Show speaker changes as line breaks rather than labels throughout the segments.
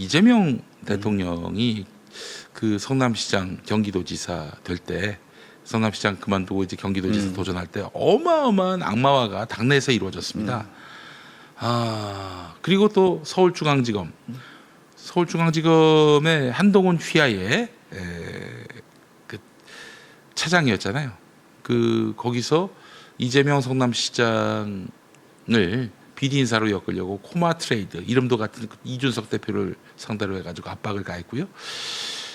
이재명 대통령이 그 성남시장 경기도지사 될 때 성남시장 그만두고 이제 경기도지사
음.
도전할 때 어마어마한 악마화가 당내에서 이루어졌습니다. 아 그리고 또 서울중앙지검 서울중앙지검의 한동훈 휘하에 에, 그 차장이었잖아요. 그 거기서 이재명 성남시장을 비리 인사로 엮으려고 코마 트레이드 이름도 같은 그 이준석 대표를 상대로 해가지고 압박을 가했고요.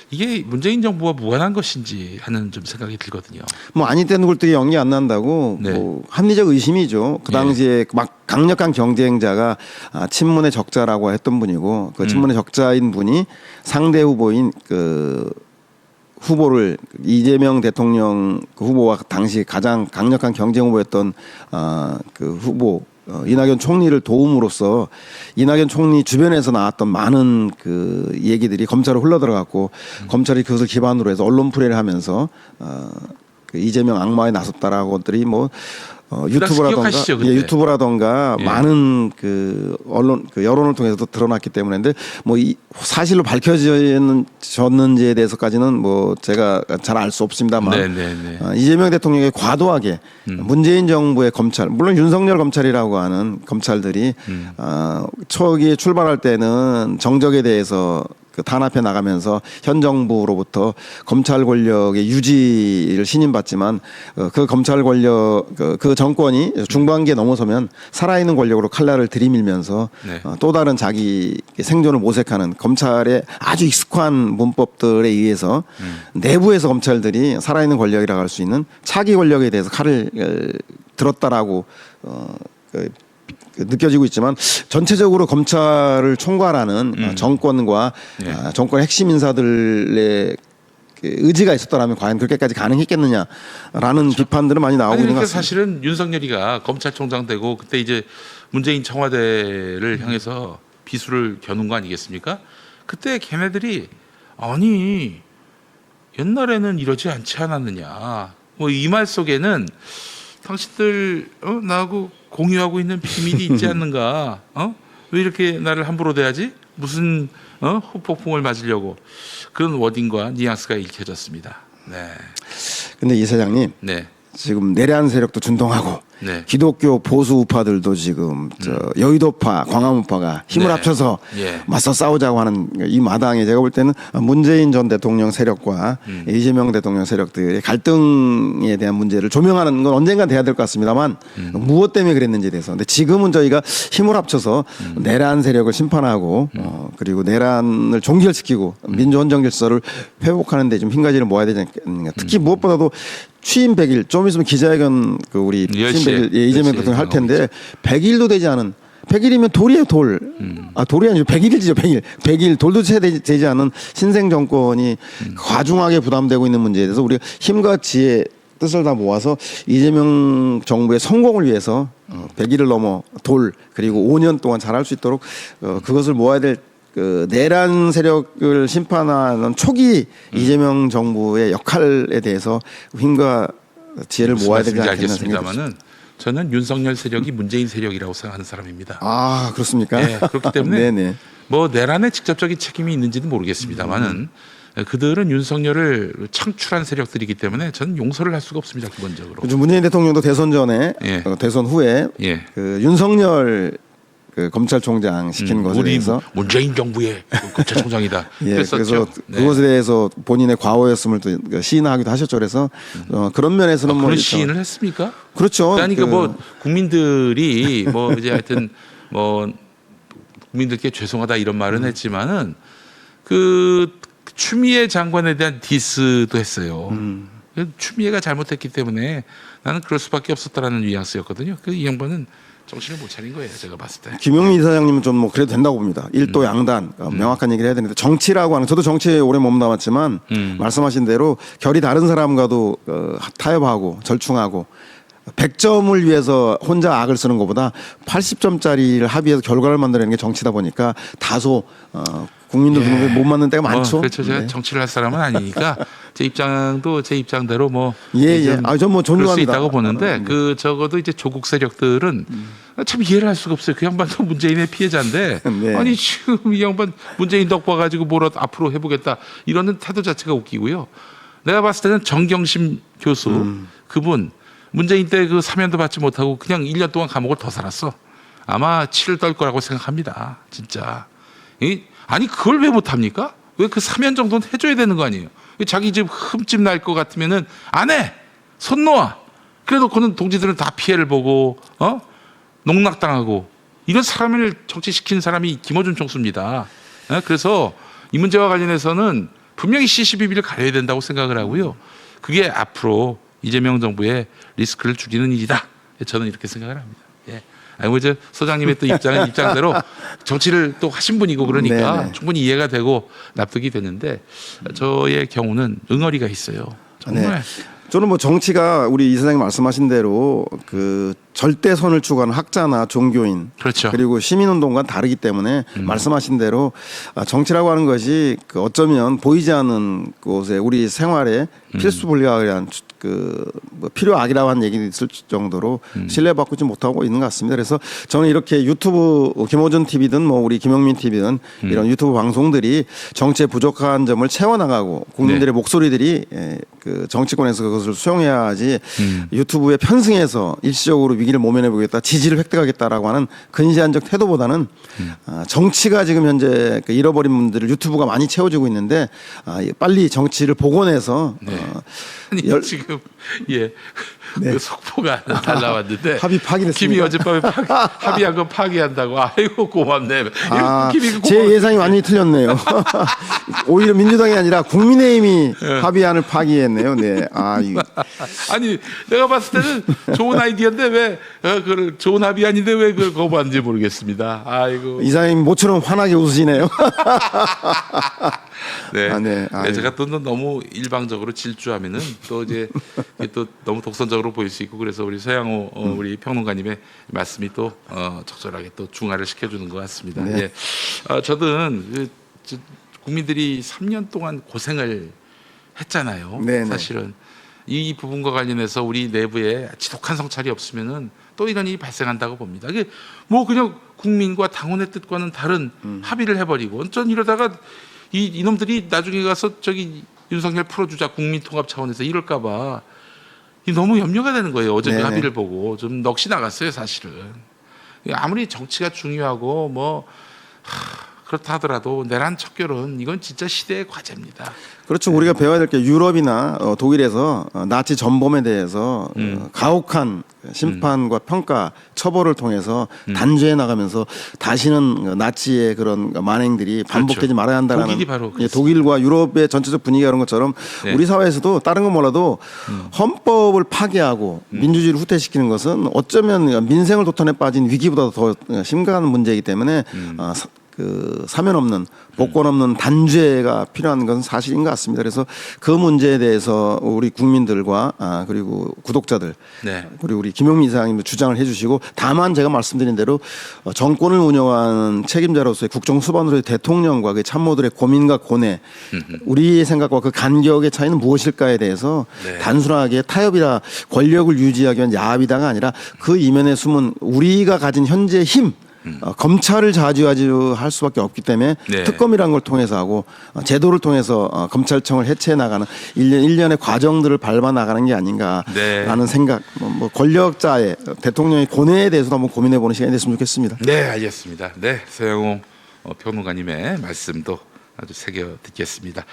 이게 문재인 정부와 무관한 것인지 하는 좀 생각이 들거든요.
뭐 아니 때는 굴뚝이 연기 안 난다고
네.
뭐 합리적 의심이죠. 그
예.
당시에 막 강력한 경쟁자가 아, 친문의 적자라고 했던 분이고
음.
그 친문의 적자인 분이 상대 후보인 그 후보를 이재명 대통령 그 후보와 당시 가장 강력한 경쟁 후보였던 아그 후보 어, 이낙연 총리를 도움으로써 이낙연 총리 주변에서 나왔던 많은 그 얘기들이 검찰로 흘러 들어갔고 검찰이 그것을 기반으로 해서 언론 풀이를 하면서 어, 그 이재명 악마에 나섰다라고 것들이 뭐 어, 유튜브라던가? 예, 유튜브라던가
예.
많은 그 언론 그 여론을 통해서도 드러났기 때문에 근데 뭐 이 사실로 밝혀졌는지에 대해서까지는 뭐 제가 잘 알 수 없습니다만
네네네.
어, 이재명 대통령이 과도하게
음.
문재인 정부의 검찰 물론 윤석열 검찰이라고 하는 검찰들이
음.
어, 초기에 출발할 때는 정적에 대해서 그 탄압해 나가면서 현 정부로부터 검찰 권력의 유지를 신임받지만 어, 그 검찰 권력 그, 그 정권이 중반기에 넘어서면 살아있는 권력으로 칼날을 들이밀면서
네.
어, 또 다른 자기 생존을 모색하는 검찰의 아주 익숙한 문법들에 의해서 내부에서 검찰들이 살아있는 권력이라고 할 수 있는 차기 권력에 대해서 칼을 어, 들었다라고 어, 그, 그 느껴지고 있지만 전체적으로 검찰을 총괄하는 어, 정권과
예.
아, 정권 핵심 인사들의 그 의지가 있었더라면 과연 그렇게까지 가능했겠느냐라는 비판들은 많이 나오고
아니
있는 것
그러니까
같습니다.
사실은 윤석열이가 검찰총장 되고 그때 이제 문재인 청와대를 향해서 비수를 겨눈 거 아니겠습니까? 그때 걔네들이 아니 옛날에는 이러지 않지 않았느냐. 뭐 이 말 속에는 당신들 어? 나하고 공유하고 있는 비밀이 있지 않는가? 어? 왜 이렇게 나를 함부로 대하지? 무슨 어? 후폭풍을 맞으려고 그런 워딩과 뉘앙스가 읽혀졌습니다. 네,
근데 이 사장님
네,
지금 내란 세력도 준동하고
네.
기독교 보수 우파들도 지금 저 여의도파, 광화문파가 힘을
네.
합쳐서
예.
맞서 싸우자고 하는 이 마당에 제가 볼 때는 문재인 전 대통령 세력과
음.
이재명 대통령 세력들의 갈등에 대한 문제를 조명하는 건 언젠가 돼야 될 것 같습니다만
음.
무엇 때문에 그랬는지에 대해서 근데 지금은 저희가 힘을 합쳐서
음.
내란 세력을 심판하고 어, 그리고 내란을 종결시키고
음.
민주헌정 질서를 회복하는 데 좀 힘가지를 모아야 되지 않겠는가 특히
음.
무엇보다도 취임 100일 좀 있으면 기자회견 그 우리 취임
10시에
100일 예, 이재명
10시에
대통령 할 텐데 100일도 되지 않은 100일이면 돌이에요 돌.
음.
아 돌이 아니죠 100일이죠 100일. 100일 돌도 채 되지, 않은 신생 정권이
음.
과중하게 부담되고 있는 문제에 대해서 우리가 힘과 지혜 뜻을 다 모아서 이재명 정부의 성공을 위해서 어, 100일을 넘어 돌 그리고 5년 동안 잘할 수 있도록 어, 그것을 모아야 될 그 내란 세력을 심판하는 초기
음.
이재명 정부의 역할에 대해서 힘과 지혜를 모아야 되지 않겠나.
알겠습니다만은 저는 윤석열 세력이 문재인 세력이라고 생각하는 사람입니다.
아 그렇습니까?
네, 그렇기 때문에
네네.
뭐 내란에 직접적인 책임이 있는지는 모르겠습니다만은 그들은 윤석열을 창출한 세력들이기 때문에 저는 용서를 할 수가 없습니다 기본적으로.
요즘 문재인 대통령도 대선 전에
예.
어, 대선 후에
예.
그 윤석열 그 검찰총장 시킨
음,
것에
우리
대해서
문재인 정부의 그 검찰총장이다.
예,
그랬었죠.
그래서
네.
그것에 대해서 본인의 과오였음을 또 시인하기도 하셨죠. 그래서 어, 그런 면에서는
아,
뭐
그런
일단-
시인을 했습니까?
그렇죠.
그러니까
그-
뭐 국민들이 뭐 이제 하여튼 뭐 국민들께 죄송하다 이런 말은
음.
했지만은 그 추미애 장관에 대한 디스도 했어요.
음.
그 추미애가 잘못했기 때문에 나는 그럴 수밖에 없었다라는 뉘앙스였거든요. 그 이 양반은 정신을 못 차린 거예요. 제가 봤을 때.
김용민 이사장님은 좀 뭐 그래도 된다고 봅니다. 일도
음.
양단 어, 명확한 얘기를 해야 되는데 정치라고 하는 저도 정치에 오래 몸담았지만
음.
말씀하신 대로 결이 다른 사람과도 어, 타협하고 절충하고 100점을 위해서 혼자 악을 쓰는 것보다 80점짜리를 합의해서 결과를 만들어내는 게 정치다 보니까 다소 어, 국민들 눈에 못 맞는 때가 많죠.
뭐, 그렇죠. 제가
네.
정치를 할 사람은 아니니까 제 입장도 제 입장대로 뭐
예,
좀
예. 아, 전뭐
그럴 수
존중합니다.
있다고 보는데
음.
그 적어도 이제 조국 세력들은 참 이해를 할 수가 없어요. 그 양반도 문재인의 피해자인데
네.
아니 지금 이 양반 문재인 덕 봐가지고 뭐라 앞으로 해보겠다 이러는 태도 자체가 웃기고요. 내가 봤을 때는 정경심 교수
음.
그분 문재인 때 그 사면도 받지 못하고 그냥 1년 동안 감옥을 더 살았어. 아마 치를 떨 거라고 생각합니다. 진짜. 이, 아니 그걸 왜 못합니까? 왜 그 사면 정도는 해줘야 되는 거 아니에요? 자기 집 흠집 날 것 같으면은 안 해. 손 놓아. 그래놓고는 동지들은 다 피해를 보고 어 농락당하고 이런 사람을 정치시킨 사람이 김어준 총수입니다. 예, 그래서 이 문제와 관련해서는 분명히 CCBB를 가려야 된다고 생각을 하고요. 그게 앞으로 이재명 정부의 리스크를 줄이는 일이다. 저는 이렇게 생각을 합니다. 예. 아니 뭐저 소장님의 또 입장은 입장대로 정치를 또 하신 분이고 그러니까
네네.
충분히 이해가 되고 납득이 되는데 저의 경우는 응어리가 있어요. 정말
저는 뭐 정치가 우리 이 사장님 말씀하신 대로 그 절대선을 추구하는 학자나 종교인
그렇죠. 음.
그리고 시민운동과는 다르기 때문에 말씀하신 대로 아, 정치라고 하는 것이 그 어쩌면 보이지 않는 곳에 우리 생활에
음.
필수 불가한 그뭐 필요악이라고 하는 얘기도 있을 정도로
음.
신뢰받고 좀 못하고 있는 것 같습니다. 그래서 저는 이렇게 유튜브 김호준 TV든 뭐 우리 김영민 TV든
음.
이런 유튜브 방송들이 정치에 부족한 점을 채워나가고 국민들의
네.
목소리들이 예, 그 정치권에서 그것을 수용해야 하지
음.
유튜브에 편승해서 일시적으로 위 기를 모면해 보겠다 지지를 획득하겠다라고 하는 근시안적 태도보다는
음.
아, 정치가 지금 현재 그 잃어버린 분들을 유튜브가 많이 채워주고 있는데 아, 이- 빨리 정치를 복원해서
네.
어,
아니
열-
지금 예. 그 속보가 달라왔는데
합의 파기됐습니다.
김이 어젯밤에 파기, 합의한 거 파기한다고 아이고 고맙네.
아,
김이 그
제. 예상이 완전히 틀렸네요. 오히려 민주당이 아니라 국민의힘이
예.
합의안을 파기했네요. 네. 아, 이
아니 내가 봤을 때는 좋은 아이디어인데 왜 어, 그걸 좋은 합의안인데 왜 그걸 거부하는지 모르겠습니다. 아이고.
이사님 모처럼 환하게 웃으시네요.
네.
아, 네.
네. 제가 또 너무 일방적으로 질주하면은 또 이제 이게 또 너무 독선적으로 보일 수 있고 그래서 우리 서양호 어,
음.
우리 평론가님의 말씀이 또 어, 적절하게 또 중화를 시켜주는 것 같습니다.
네.
예. 어, 저는 그, 저, 국민들이 3년 동안 고생을 했잖아요.
네, 네.
사실은 이 부분과 관련해서 우리 내부에 지독한 성찰이 없으면은 또 이런 일이 발생한다고 봅니다. 이게 뭐 그냥 국민과 당원의 뜻과는 다른
음.
합의를 해버리고 전 이러다가 이 이놈들이 나중에 가서 저기 윤석열 풀어주자 국민 통합 차원에서 이럴까봐 이 너무 염려가 되는 거예요. 어제 그. 합의를 보고 좀 넋이 나갔어요, 사실은. 아무리 정치가 중요하고 뭐 하, 그렇다 하더라도 내란 척결은 이건 진짜 시대의 과제입니다.
그렇죠. 우리가 배워야 될 게 유럽이나 어, 독일에서 어, 나치 전범에 대해서
음.
어, 가혹한 심판과 평가, 처벌을 통해서 단죄해 나가면서 다시는 어, 나치의 그런 만행들이 반복되지 말아야 한다는
독일이 바로
예, 독일과 유럽의 전체적 분위기가 그런 것처럼
네.
우리 사회에서도 다른 건 몰라도 헌법을 파괴하고 민주주의를 후퇴시키는 것은 어쩌면 민생을 도탄에 빠진 위기보다 더 심각한 문제이기 때문에 어, 사- 그 사면 없는 복권 없는 단죄가 필요한 것은 사실인 것 같습니다. 그래서 그 문제에 대해서 우리 국민들과 아 그리고 구독자들
네.
그리고 우리 김용민 이사장님도 주장을 해주시고 다만 제가 말씀드린 대로 어, 정권을 운영하는 책임자로서의 국정 수반으로의 대통령과 그 참모들의 고민과 고뇌 우리의 생각과 그 간격의 차이는 무엇일까에 대해서
네.
단순하게 타협이라 권력을 유지하기 위한 야합이다가 아니라 그 이면에 숨은 우리가 가진 현재 힘 어, 검찰을 좌지우지할 수밖에 없기 때문에
네.
특검이라는 걸 통해서 하고 어, 제도를 통해서 어, 검찰청을 해체해 나가는 일련 일련의 과정들을 밟아 나가는 게 아닌가라는
네.
생각, 뭐, 뭐 권력자의 어, 대통령의 고뇌에 대해서도 한번 고민해 보는 시간이 됐으면 좋겠습니다.
네, 알겠습니다. 네, 서영호 어, 평론가님의 말씀도 아주 새겨 듣겠습니다.